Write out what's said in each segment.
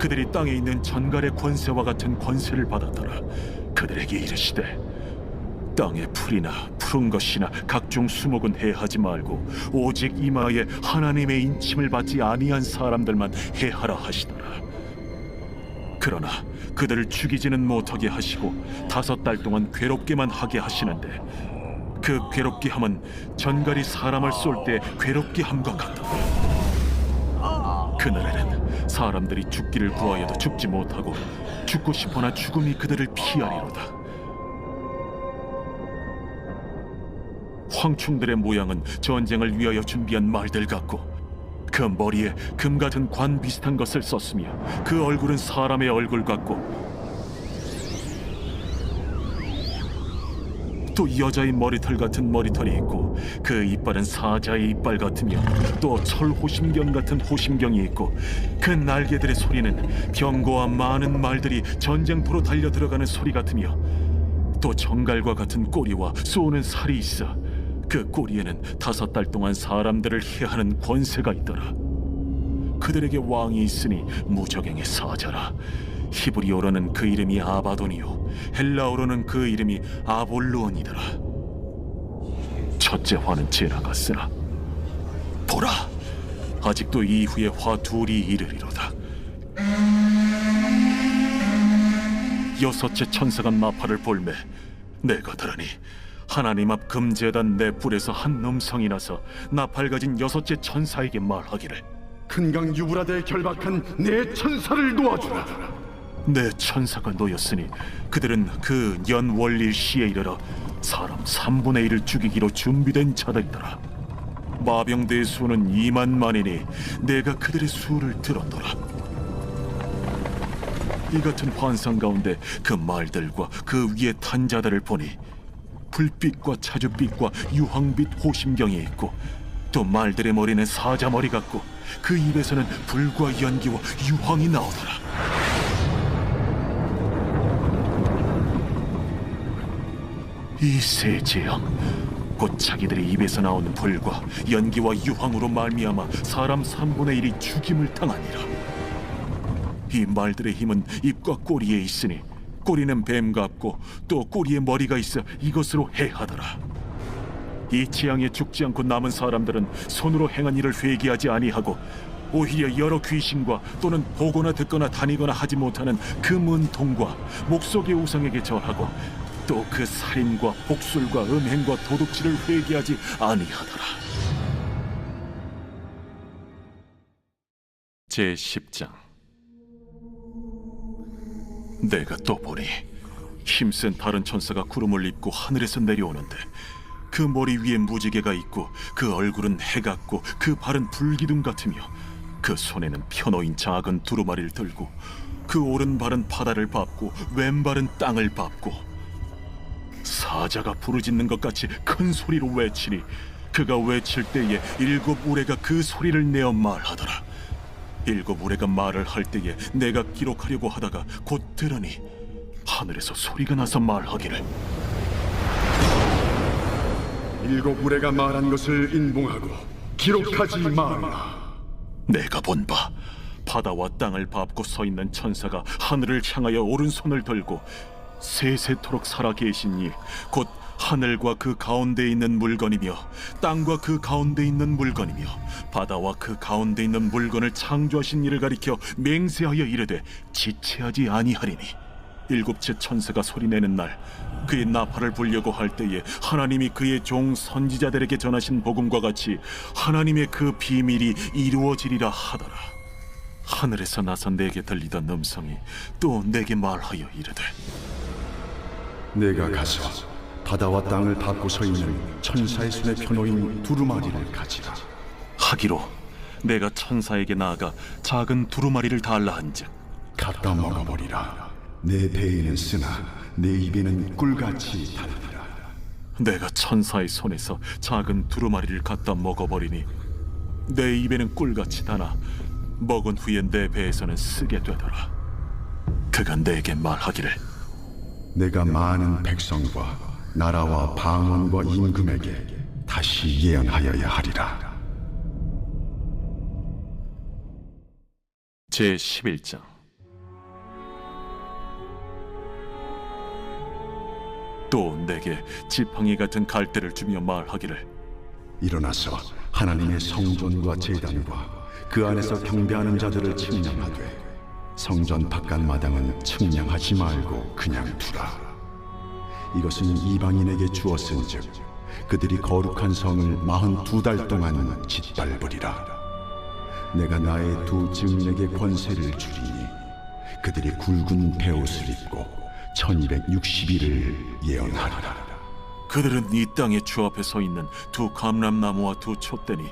그들이 땅에 있는 전갈의 권세와 같은 권세를 받았더라. 그들에게 이르시되 땅의 풀이나 푸른 것이나 각종 수목은 해하지 말고 오직 이마에 하나님의 인침을 받지 아니한 사람들만 해하라 하시더라. 그러나 그들을 죽이지는 못하게 하시고 다섯 달 동안 괴롭게만 하게 하시는데 그 괴롭게 함은 전갈이 사람을 쏠 때 괴롭게 함과 같더라 그날에는 사람들이 죽기를 구하여도 죽지 못하고 죽고 싶어나 죽음이 그들을 피하리로다. 황충들의 모양은 전쟁을 위하여 준비한 말들 같고 그 머리에 금 같은 관 비슷한 것을 썼으며 그 얼굴은 사람의 얼굴 같고 또 여자의 머리털 같은 머리털이 있고 그 이빨은 사자의 이빨 같으며 또 철호심경 같은 호심경이 있고 그 날개들의 소리는 병거와 많은 말들이 전쟁터로 달려 들어가는 소리 같으며 또 정갈과 같은 꼬리와 쏘는 살이 있어 그 꼬리에는 다섯 달 동안 사람들을 해하는 권세가 있더라. 그들에게 왕이 있으니 무적행의 사자라 히브리어로는 그 이름이 아바돈이요 헬라어로는 그 이름이 아볼루온이더라 첫째 화는 지나갔으나 보라 아직도 이후에 화 둘이 이르리로다 여섯째 천사가 나팔을 볼매 내가 들으니 하나님 앞 금제단 내 뿔에서 한 음성이 나서 나팔 가진 여섯째 천사에게 말하기를 큰강 유브라데에 결박한 내 천사를 놓아주라. 내 천사가 놓였으니 그들은 그 연월일 시에 이르러 사람 3분의 1을 죽이기로 준비된 자들이더라. 마병대의 수는 2만 만이니 내가 그들의 수를 들었더라. 이 같은 환상 가운데 그 말들과 그 위에 탄 자들을 보니 불빛과 차주빛과 유황빛 호심경이 있고 또 말들의 머리는 사자 머리 같고 그 입에서는 불과 연기와 유황이 나오더라 이세 재앙 곧 자기들의 입에서 나오는 불과 연기와 유황으로 말미암아 사람 3분의 1이 죽임을 당하니라. 이 말들의 힘은 입과 꼬리에 있으니 꼬리는 뱀 같고 또 꼬리에 머리가 있어 이것으로 해하더라. 이 재앙에 죽지 않고 남은 사람들은 손으로 행한 일을 회개하지 아니하고 오히려 여러 귀신과 또는 보거나 듣거나 다니거나 하지 못하는 그 문통과 목속의 우상에게 절하고 또 그 살인과 복술과 음행과 도둑질을 회개하지 아니하더라. 제 10장 내가 또 보니 힘센 다른 천사가 구름을 입고 하늘에서 내려오는데 그 머리 위에 무지개가 있고 그 얼굴은 해 같고 그 발은 불기둥 같으며 그 손에는 펴놓인 작은 두루마리를 들고 그 오른발은 바다를 밟고 왼발은 땅을 밟고 사자가 부르짖는 것 같이 큰 소리로 외치니 그가 외칠 때에 일곱 우레가 그 소리를 내어 말하더라 일곱 우레가 말을 할 때에 내가 기록하려고 하다가 곧 들으니 하늘에서 소리가 나서 말하기를 일곱 무례가 말한 것을 인봉하고 기록하지 말라. 내가 본 바 바다와 땅을 밟고 서 있는 천사가 하늘을 향하여 오른손을 들고 세세토록 살아 계시니 곧 하늘과 그 가운데 있는 물건이며 땅과 그 가운데 있는 물건이며 바다와 그 가운데 있는 물건을 창조하신 이를 가리켜 맹세하여 이르되 지체하지 아니하리니. 일곱째 천사가 소리내는 날 그의 나팔을 불려고 할 때에 하나님이 그의 종 선지자들에게 전하신 복음과 같이 하나님의 그 비밀이 이루어지리라 하더라. 하늘에서 나서 내게 들리던 음성이 또 내게 말하여 이르되 내가 가서 바다와 땅을 밟고 서 있는 천사의 손에 펴놓인 두루마리를 가지라. 하기로 내가 천사에게 나아가 작은 두루마리를 달라 한즉 갖다 먹어버리라. 내 배에는 쓰나 내 입에는 꿀같이 달리라 내가 천사의 손에서 작은 두루마리를 갖다 먹어버리니 내 입에는 꿀같이 다나 먹은 후에 내 배에서는 쓰게 되더라. 그가 내게 말하기를 내가 많은 백성과 나라와 방언과 임금에게 다시 예언하여야 하리라. 제 11장. 또 내게 지팡이 같은 갈대를 주며 말하기를. 일어나서 하나님의 성전과 제단과 그 안에서 경배하는 자들을 측량하되 성전 바깥 마당은 측량하지 말고 그냥 두라. 이것은 이방인에게 주었은즉 그들이 거룩한 성을 마흔 두 달 동안 짓밟으리라. 내가 나의 두 증인에게 권세를 주리니 그들이 굵은 베옷을 입고 1260일을 예언하리라. 그들은 이 땅의 주 앞에 서 있는 두 감람나무와 두 촛대니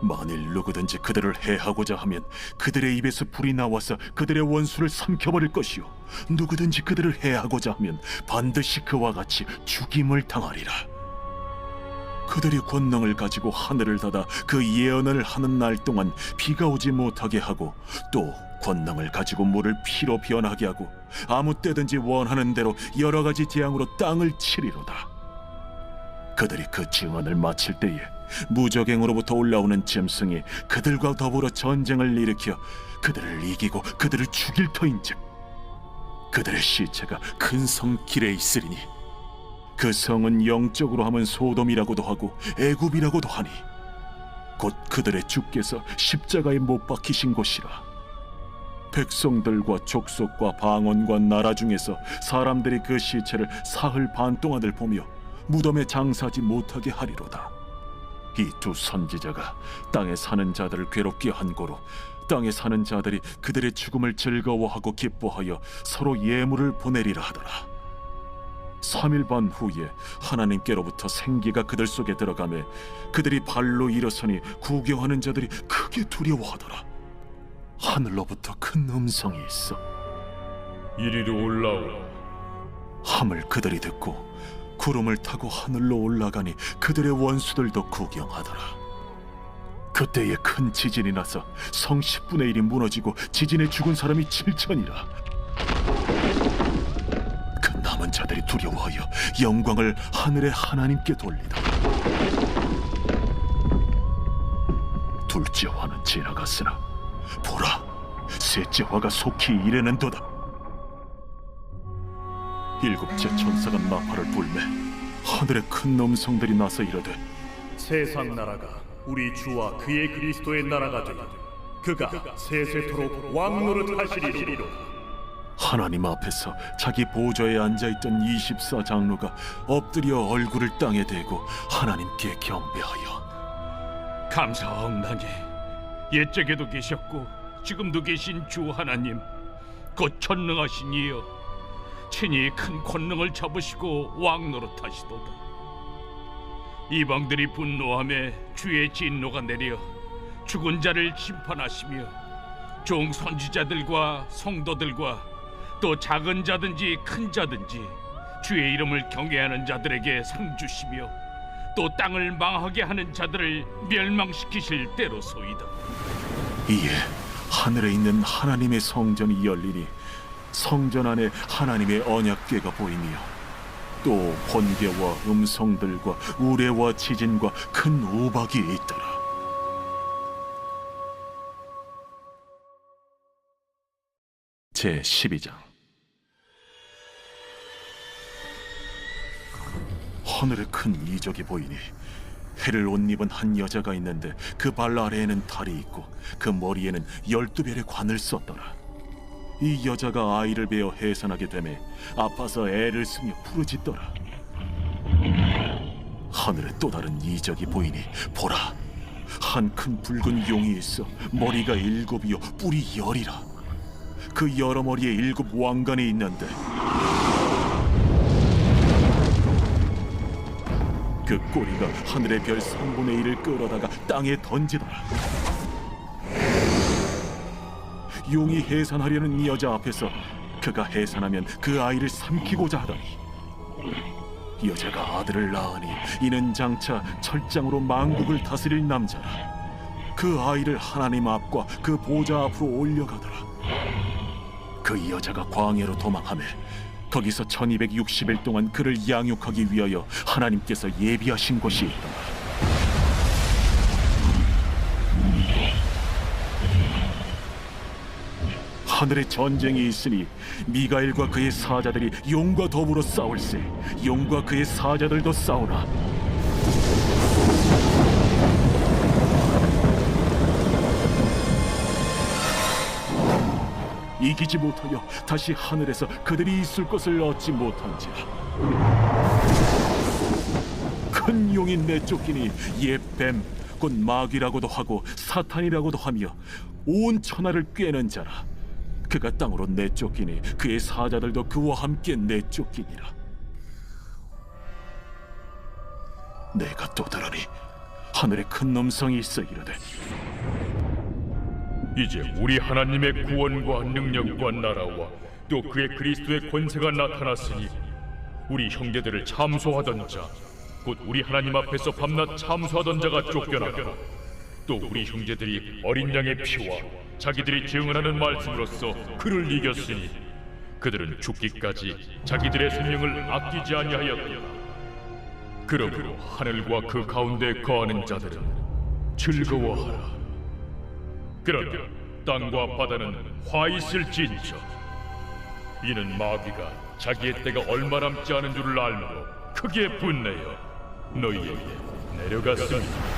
만일 누구든지 그들을 해하고자 하면 그들의 입에서 불이 나와서 그들의 원수를 삼켜버릴 것이요. 누구든지 그들을 해하고자 하면 반드시 그와 같이 죽임을 당하리라. 그들이 권능을 가지고 하늘을 닫아 그 예언을 하는 날 동안 비가 오지 못하게 하고 또 권능을 가지고 물을 피로 변하게 하고 아무 때든지 원하는 대로 여러 가지 재앙으로 땅을 치리로다. 그들이 그 증언을 마칠 때에 무적행으로부터 올라오는 짐승이 그들과 더불어 전쟁을 일으켜 그들을 이기고 그들을 죽일 터인즉 그들의 시체가 큰 성 길에 있으리니 그 성은 영적으로 하면 소돔이라고도 하고 애굽이라고도 하니 곧 그들의 주께서 십자가에 못 박히신 곳이라 백성들과 족속과 방언과 나라 중에서 사람들이 그 시체를 사흘 반 동안을 보며 무덤에 장사하지 못하게 하리로다. 이 두 선지자가 땅에 사는 자들을 괴롭게 한 고로 땅에 사는 자들이 그들의 죽음을 즐거워하고 기뻐하여 서로 예물을 보내리라 하더라. 3일 반 후에 하나님께로부터 생기가 그들 속에 들어가매 그들이 발로 일어서니 구경하는 자들이 크게 두려워하더라. 하늘로부터 큰 음성이 있어 이리로 올라오라. 함을 그들이 듣고 구름을 타고 하늘로 올라가니 그들의 원수들도 구경하더라. 그때에 큰 지진이 나서 성 10분의 1이 무너지고 지진에 죽은 사람이 7천이라. 그 남은 자들이 두려워하여 영광을 하늘의 하나님께 돌리다. 둘째 화는 지나갔으나 보라, 셋째 화가 속히 이르는도다. 일곱째 천사가 나팔을 불매 하늘에 큰 음성들이 나서 이르되 세상 나라가 우리 주와 그의 그리스도의 나라가 되니 그가 세세토록 왕노릇 하시리로. 하나님 앞에서 자기 보좌에 앉아있던 24장로가 엎드려 얼굴을 땅에 대고 하나님께 경배하여 감사하옵나니 옛적에도 계셨고 지금도 계신 주 하나님 곧 전능하신 이여 친히 큰 권능을 잡으시고 왕 노릇하시도다 이방들이 분노함에 주의 진노가 내려 죽은 자를 심판하시며 종 선지자들과 성도들과 또 작은 자든지 큰 자든지 주의 이름을 경외하는 자들에게 상 주시며 또 땅을 망하게 하는 자들을 멸망시키실 때로소이다. 이에 하늘에 있는 하나님의 성전이 열리니 성전 안에 하나님의 언약궤가 보이며 또 번개와 음성들과 우레와 지진과 큰 우박이 있더라 제 12장 하늘에 큰 이적이 보이니 해를 옷 입은 한 여자가 있는데 그 발 아래에는 달이 있고 그 머리에는 열두 별의 관을 썼더라. 이 여자가 아이를 베어 해산하게 되매 아파서 애를 쓰며 부르짖더라. 하늘에 또 다른 이적이 보이니 보라 한 큰 붉은 용이 있어 머리가 일곱이요 뿔이 열이라 그 여러 머리에 일곱 왕관이 있는데 그 꼬리가 하늘의 별 3분의 1을 끌어다가 땅에 던지더라. 용이 해산하려는 이 여자 앞에서 그 그가 해산하면 그 아이를 삼키고자 하더니 여자가 아들을 낳으니 이는 장차 철장으로 만국을 다스릴 남자라. 그 아이를 하나님 앞과 그 보좌 앞으로 올려가더라. 그 여자가 광야로 도망하며 거기서 1260일 동안 그를 양육하기 위하여 하나님께서 예비하신 곳이 있더 하늘에 전쟁이 있으니 미가엘과 그의 사자들이 용과 더불어 싸울세. 용과 그의 사자들도 싸우나 이기지 못하여 다시 하늘에서 그들이 있을 것을 얻지 못한지라. 큰 용이 내쫓기니 옛뱀 곧 마귀라고도 하고 사탄이라고도 하며 온 천하를 꿰는 자라 그가 땅으로 내쫓기니 그의 사자들도 그와 함께 내쫓기니라. 내가 또 들으니 하늘에 큰 음성이 있어 이르되 이제 우리 하나님의 구원과 능력과 나라와 또 그의 그리스도의 권세가 나타났으니 우리 형제들을 참소하던 자, 곧 우리 하나님 앞에서 밤낮 참소하던 자가 쫓겨나고 또 우리 형제들이 어린 양의 피와 자기들이 증언하는 말씀으로써 그를 이겼으니 그들은 죽기까지 자기들의 생명을 아끼지 아니하였다. 그러므로 하늘과 그 가운데 거하는 자들은 즐거워하라. 그러나 땅과 바다는 화 있을진저 이는 마귀가 자기의 때가 얼마 남지 않은 줄을 알므로 크게 분내어 너희에게 내려갔습니다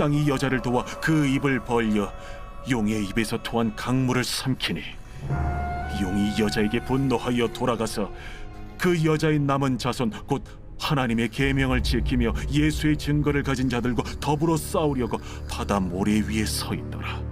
땅이 여자를 도와 그 입을 벌려 용의 입에서 토한 강물을 삼키니 용이 여자에게 분노하여 돌아가서 그 여자의 남은 자손 곧 하나님의 계명을 지키며 예수의 증거를 가진 자들과 더불어 싸우려고 바다 모래 위에 서 있더라.